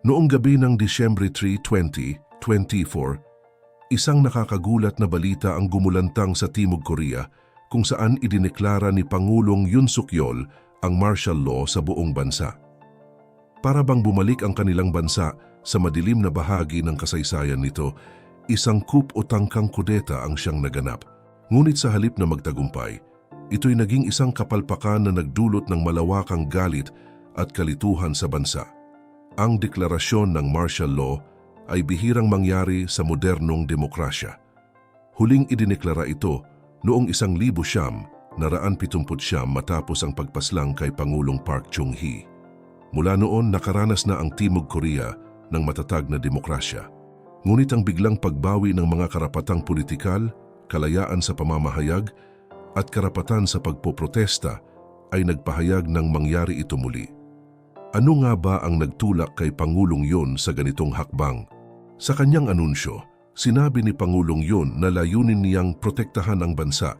Noong gabi ng Disyembre 3, 2024, isang nakakagulat na balita ang gumulantang sa Timog Korea kung saan idineklara ni Pangulong Yoon Suk Yeol ang martial law sa buong bansa. Para bang bumalik ang kanilang bansa sa madilim na bahagi ng kasaysayan nito, isang coup o tangkang kudeta ang siyang naganap. Ngunit sa halip na magtagumpay, ito'y naging isang kapalpakan na nagdulot ng malawakang galit at kalituhan sa bansa. Ang deklarasyon ng martial law ay bihirang mangyari sa modernong demokrasya. Huling idineklara ito noong isang libo siyam naraan pitumput siyam matapos ang pagpaslang kay Pangulong Park Chung-hee. Mula noon nakaranas na ang Timog Korea ng matatag na demokrasya. Ngunit ang biglang pagbawi ng mga karapatang politikal, kalayaan sa pamamahayag at karapatan sa pagpoprotesta ay nagpahayag ng mangyari ito muli. Ano nga ba ang nagtulak kay Pangulong Yon sa ganitong hakbang? Sa kanyang anunsyo, sinabi ni Pangulong Yon na layunin niyang protektahan ang bansa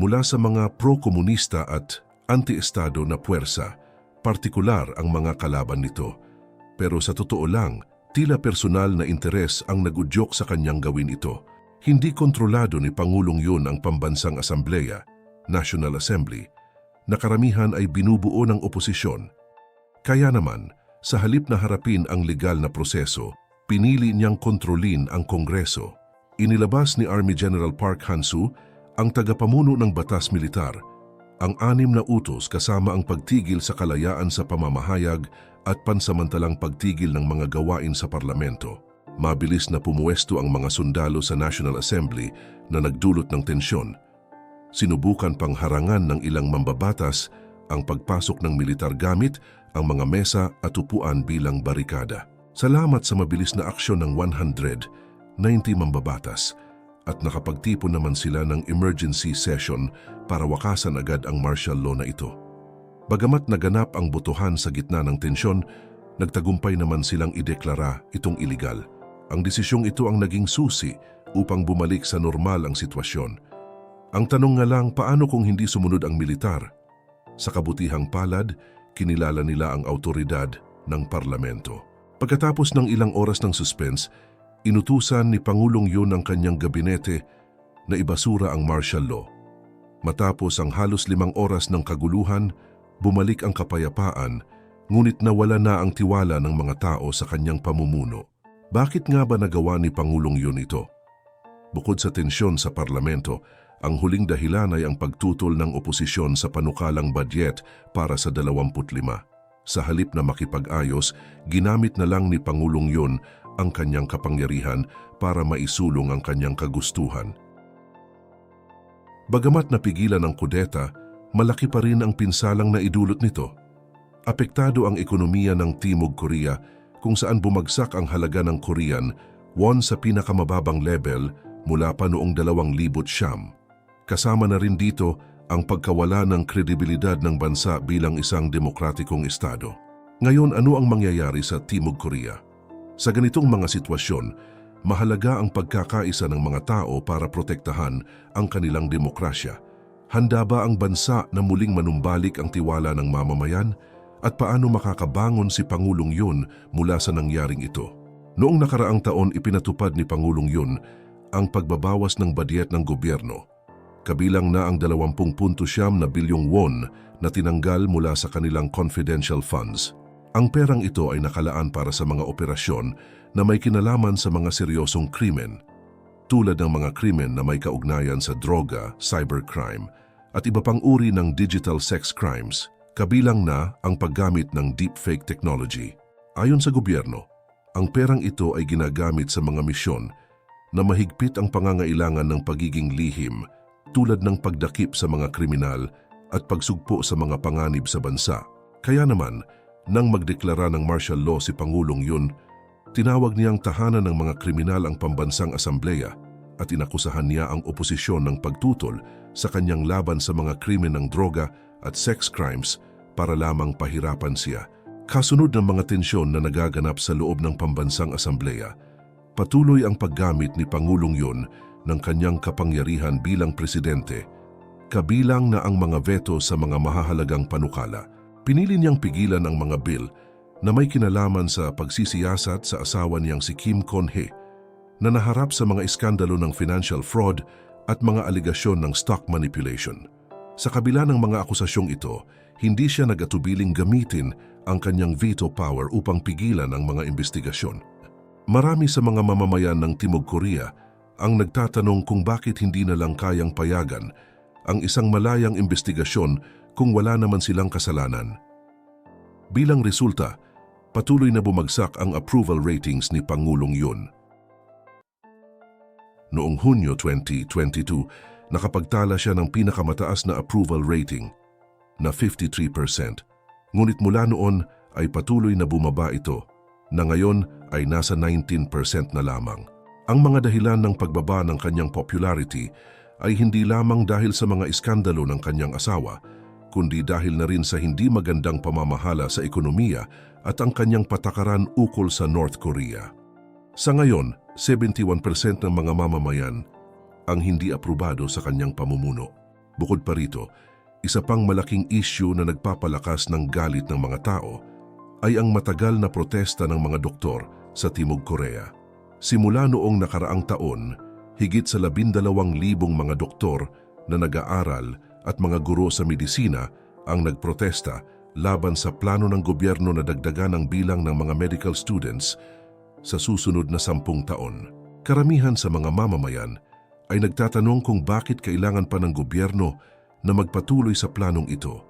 mula sa mga pro-komunista at anti-estado na puwersa, partikular ang mga kalaban nito. Pero sa totoo lang, tila personal na interes ang nagudyok sa kanyang gawin ito. Hindi kontrolado ni Pangulong Yun ang Pambansang Asambleya, National Assembly, na karamihan ay binubuo ng oposisyon. Kaya naman, sa halip na harapin ang legal na proseso, pinili niyang kontrolin ang Kongreso. Inilabas ni Army General Park Han-soo ang tagapamuno ng batas militar, ang anim na utos kasama ang pagtigil sa kalayaan sa pamamahayag at pansamantalang pagtigil ng mga gawain sa parlamento. Mabilis na pumuwesto ang mga sundalo sa National Assembly na nagdulot ng tensyon. Sinubukan pang harangan ng ilang mambabatas ang pagpasok ng militar gamit ang mga mesa at upuan bilang barikada. Salamat sa mabilis na aksyon ng 190 mambabatas at nakapagtipon naman sila ng emergency session para wakasan agad ang martial law na ito. Bagamat naganap ang botohan sa gitna ng tensyon, nagtagumpay naman silang ideklara itong iligal. Ang desisyong ito ang naging susi upang bumalik sa normal ang sitwasyon. Ang tanong nga lang paano kung hindi sumunod ang militar? Sa kabutihang palad, kinilala nila ang autoridad ng parlamento. Pagkatapos ng ilang oras ng suspense, inutusan ni Pangulong Yun ang kanyang gabinete na ibasura ang martial law. Matapos ang halos limang oras ng kaguluhan, bumalik ang kapayapaan, ngunit nawala na ang tiwala ng mga tao sa kanyang pamumuno. Bakit nga ba nagawa ni Pangulong Yun ito? Bukod sa tensyon sa parlamento, ang huling dahilan ay ang pagtutol ng oposisyon sa panukalang badyet para sa 25. Sa halip na makipag-ayos, ginamit na lang ni Pangulong Yun ang kanyang kapangyarihan para maisulong ang kanyang kagustuhan. Bagamat napigilan ang kudeta, malaki pa rin ang pinsalang na idulot nito. Apektado ang ekonomiya ng Timog Korea kung saan bumagsak ang halaga ng Korean won sa pinakamababang level mula pa noong 2000 siyam. Kasama na rin dito ang pagkawala ng kredibilidad ng bansa bilang isang demokratikong estado. Ngayon ano ang mangyayari sa Timog Korea? Sa ganitong mga sitwasyon, mahalaga ang pagkakaisa ng mga tao para protektahan ang kanilang demokrasya. Handa ba ang bansa na muling manumbalik ang tiwala ng mamamayan? At paano makakabangon si Pangulong Yun mula sa nangyaring ito? Noong nakaraang taon ipinatupad ni Pangulong Yun ang pagbabawas ng badyet ng gobyerno. Kabilang na ang 20.7 na bilyong won na tinanggal mula sa kanilang confidential funds. Ang perang ito ay nakalaan para sa mga operasyon na may kinalaman sa mga seryosong krimen, tulad ng mga krimen na may kaugnayan sa droga, cybercrime, at iba pang uri ng digital sex crimes, kabilang na ang paggamit ng deepfake technology. Ayon sa gobyerno, ang perang ito ay ginagamit sa mga misyon na mahigpit ang pangangailangan ng pagiging lihim tulad ng pagdakip sa mga kriminal at pagsugpo sa mga panganib sa bansa. Kaya naman, nang magdeklara ng martial law si Pangulong Yun, tinawag niyang tahanan ng mga kriminal ang pambansang asambleya at inakusahan niya ang oposisyon ng pagtutol sa kanyang laban sa mga krimen ng droga at sex crimes para lamang pahirapan siya. Kasunod ng mga tensyon na nagaganap sa loob ng pambansang asambleya, patuloy ang paggamit ni Pangulong Yun ng kanyang kapangyarihan bilang presidente, kabilang na ang mga veto sa mga mahahalagang panukala. Pinili niyang pigilan ang mga bill na may kinalaman sa pagsisiyasat sa asawa niyang si Kim Kon-hee na naharap sa mga iskandalo ng financial fraud at mga aligasyon ng stock manipulation. Sa kabila ng mga akusasyong ito, hindi siya nagatubiling gamitin ang kanyang veto power upang pigilan ang mga investigasyon. Marami sa mga mamamayan ng Timog Korea ang nagtatanong kung bakit hindi na lang kayang payagan ang isang malayang investigasyon kung wala naman silang kasalanan. Bilang resulta, patuloy na bumagsak ang approval ratings ni Pangulong Yun. Noong Hunyo 2022, nakapagtala siya ng pinakamataas na approval rating na 53%. Ngunit mula noon ay patuloy na bumaba ito na ngayon ay nasa 19% na lamang. Ang mga dahilan ng pagbaba ng kanyang popularity ay hindi lamang dahil sa mga iskandalo ng kanyang asawa, kundi dahil na rin sa hindi magandang pamamahala sa ekonomiya at ang kanyang patakaran ukol sa North Korea. Sa ngayon, 71% ng mga mamamayan ang hindi aprobado sa kanyang pamumuno. Bukod pa rito, isa pang malaking issue na nagpapalakas ng galit ng mga tao ay ang matagal na protesta ng mga doktor sa Timog Korea. Simula noong nakaraang taon, higit sa labindalawang libong mga doktor na nag-aaral at mga guro sa medisina ang nagprotesta laban sa plano ng gobyerno na dagdagan ang bilang ng mga medical students sa susunod na sampung taon. Karamihan sa mga mamamayan ay nagtatanong kung bakit kailangan pa ng gobyerno na magpatuloy sa planong ito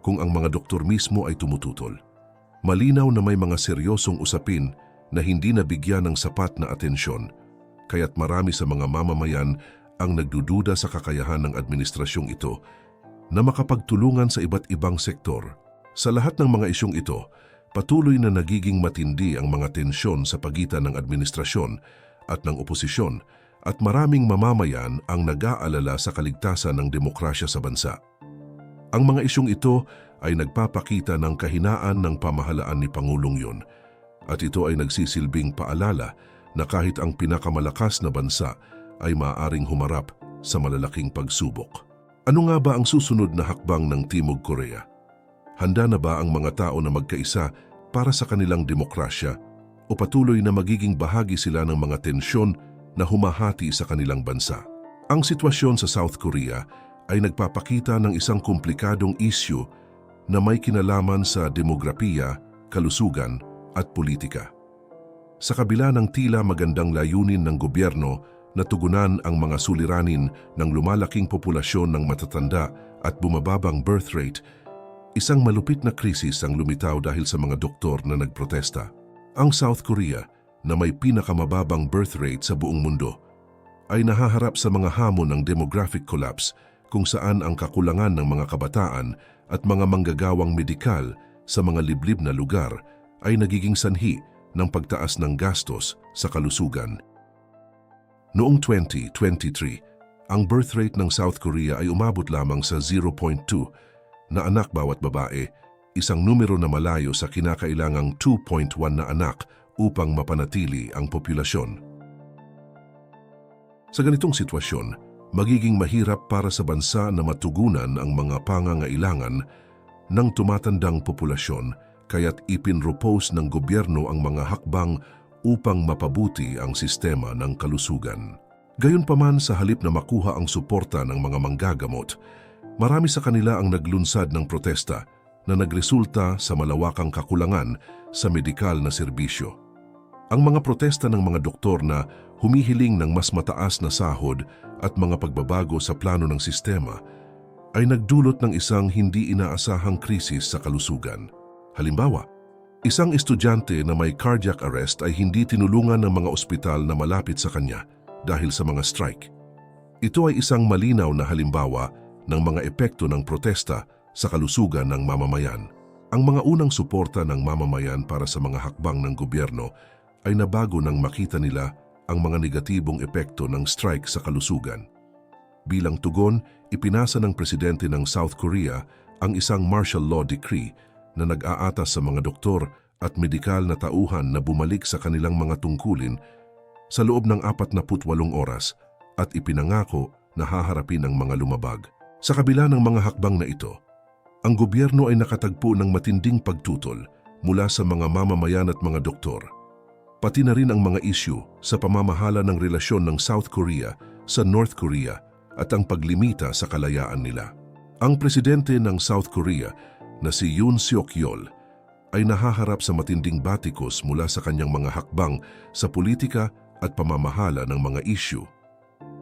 kung ang mga doktor mismo ay tumututol. Malinaw na may mga seryosong usapin na hindi nabigyan ng sapat na atensyon, kaya't marami sa mga mamamayan ang nagdududa sa kakayahan ng administrasyong ito na makapagtulungan sa iba't ibang sektor. Sa lahat ng mga isyong ito, patuloy na nagiging matindi ang mga tensyon sa pagitan ng administrasyon at ng oposisyon at maraming mamamayan ang nag-aalala sa kaligtasan ng demokrasya sa bansa. Ang mga isyong ito ay nagpapakita ng kahinaan ng pamahalaan ni Pangulong Yun at ito ay nagsisilbing paalala na kahit ang pinakamalakas na bansa ay maaaring humarap sa malalaking pagsubok. Ano nga ba ang susunod na hakbang ng Timog Korea? Handa na ba ang mga tao na magkaisa para sa kanilang demokrasya o patuloy na magiging bahagi sila ng mga tensyon na humahati sa kanilang bansa? Ang sitwasyon sa South Korea ay nagpapakita ng isang komplikadong isyu na may kinalaman sa demografiya, kalusugan at politika. Sa kabila ng tila magandang layunin ng gobyerno na tugunan ang mga suliranin ng lumalaking populasyon ng matatanda at bumababang birth rate, Isang malupit na krisis ang lumitaw dahil sa mga doktor na nagprotesta. Ang South Korea, na may pinakamababang birth rate sa buong mundo, ay nahaharap sa mga hamon ng demographic collapse kung saan ang kakulangan ng mga kabataan at mga manggagawang medikal sa mga liblib na lugar ay nagiging sanhi ng pagtaas ng gastos sa kalusugan. Noong 2023, ang birth rate ng South Korea ay umabot lamang sa 0.2 na anak bawat babae, isang numero na malayo sa kinakailangang 2.1 na anak upang mapanatili ang populasyon. Sa ganitong sitwasyon, magiging mahirap para sa bansa na matugunan ang mga pangangailangan ng tumatandang populasyon kaya't ipinropose ng gobyerno ang mga hakbang upang mapabuti ang sistema ng kalusugan. Gayunpaman sa halip na makuha ang suporta ng mga manggagamot, Marami sa kanila ang naglunsad ng protesta na nagresulta sa malawakang kakulangan sa medikal na serbisyo. Ang mga protesta ng mga doktor na humihiling ng mas mataas na sahod at mga pagbabago sa plano ng sistema ay nagdulot ng isang hindi inaasahang krisis sa kalusugan. Halimbawa, isang estudyante na may cardiac arrest ay hindi tinulungan ng mga ospital na malapit sa kanya dahil sa mga strike. Ito ay isang malinaw na halimbawa ng mga epekto ng protesta sa kalusugan ng mamamayan. Ang mga unang suporta ng mamamayan para sa mga hakbang ng gobyerno ay nabago nang makita nila ang mga negatibong epekto ng strike sa kalusugan. Bilang tugon, ipinasa ng presidente ng South Korea ang isang martial law decree na nag-aatas sa mga doktor at medikal na tauhan na bumalik sa kanilang mga tungkulin sa loob ng 48 oras at ipinangako na haharapin ang mga lumabag. Sa kabila ng mga hakbang na ito, ang gobyerno ay nakatagpo ng matinding pagtutol mula sa mga mamamayan at mga doktor. Pati na rin ang mga issue sa pamamahala ng relasyon ng South Korea sa North Korea at ang paglimita sa kalayaan nila. Ang presidente ng South Korea na si Yoon Seok Yeol ay nahaharap sa matinding batikos mula sa kanyang mga hakbang sa politika at pamamahala ng mga issue.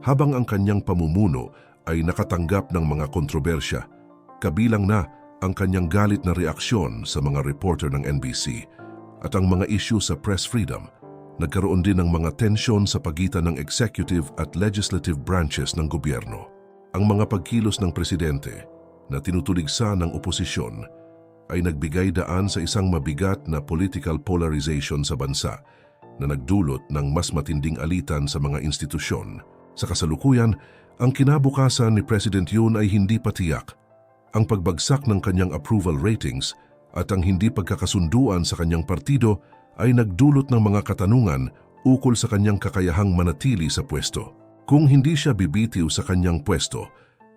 Habang ang kanyang pamumuno ay nakatanggap ng mga kontrobersya, kabilang na ang kanyang galit na reaksyon sa mga reporter ng NBC at ang mga issue sa press freedom, nagkaroon din ng mga tensyon sa pagitan ng executive at legislative branches ng gobyerno. Ang mga pagkilos ng presidente na tinutuligsa ng oposisyon ay nagbigay daan sa isang mabigat na political polarization sa bansa na nagdulot ng mas matinding alitan sa mga institusyon. Sa kasalukuyan, ang kinabukasan ni President Yoon ay hindi patiyak. Ang pagbagsak ng kanyang approval ratings at ang hindi pagkakasunduan sa kanyang partido ay nagdulot ng mga katanungan ukol sa kanyang kakayahang manatili sa pwesto. Kung hindi siya bibitiw sa kanyang pwesto,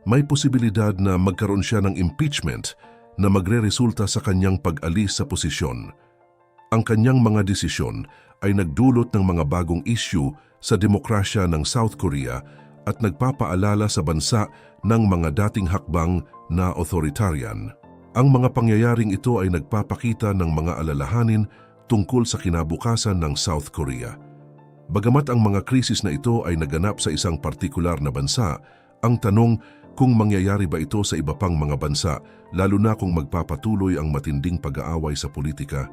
may posibilidad na magkaroon siya ng impeachment na magre-resulta sa kanyang pag-alis sa posisyon. Ang kanyang mga desisyon ay nagdulot ng mga bagong issue sa demokrasya ng South Korea at nagpapaalala sa bansa ng mga dating hakbang na authoritarian. Ang mga pangyayaring ito ay nagpapakita ng mga alalahanin tungkol sa kinabukasan ng South Korea. Bagamat ang mga krisis na ito ay naganap sa isang partikular na bansa, ang tanong kung mangyayari ba ito sa iba pang mga bansa, lalo na kung magpapatuloy ang matinding pag-aaway sa politika,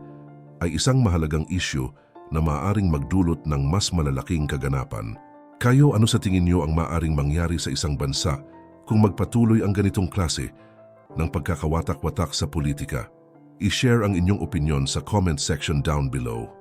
ay isang mahalagang issue na maaaring magdulot ng mas malalaking kaganapan. Kayo ano sa tingin niyo ang maaaring mangyari sa isang bansa kung magpatuloy ang ganitong klase ng pagkakawatak-watak sa politika? I-share ang inyong opinion sa comment section down below.